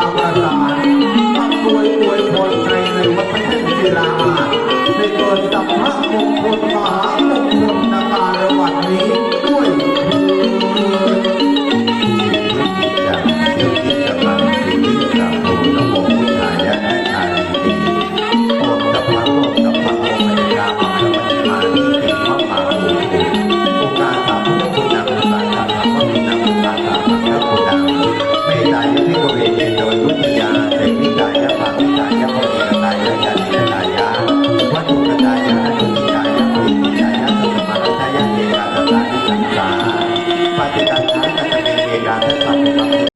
ประสานทุ ตะเมเกกาทัสสะนะครับ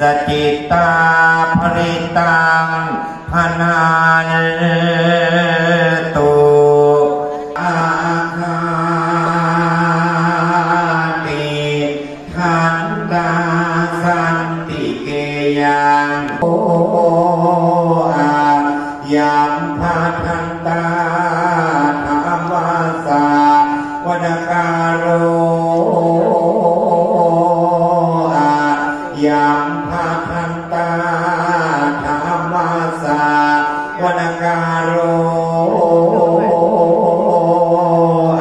สจิตตาภริตังพนันตุอาคาติขันตาสันติเกยังโออายังพาทันตาธรรมสาวนาการโร ยังพาทันตาธรรมสาวนาการโร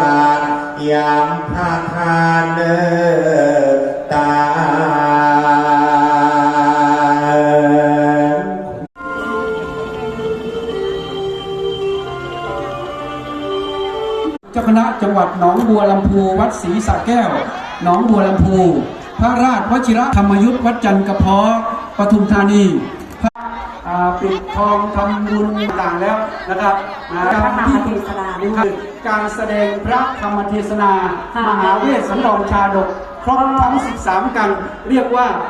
อายังพาทานเนตาเจ้าคณะจังหวัดหนองบัวลำพู วัดศรีสะแก้ว หนองบัวลำพู พระราชวชิระธรรมยุทธวัดจันทร์กระเพาะปทุมธานีพระอ่าปิดทองทำบุญต่างแล้วนะครับนะพระธรรมเทศนาด้วยครับการแสดงพระธรรมเทศนาค่ะมหาเวสสันดรชาดกครบทั้ง 13 กันเรียกว่า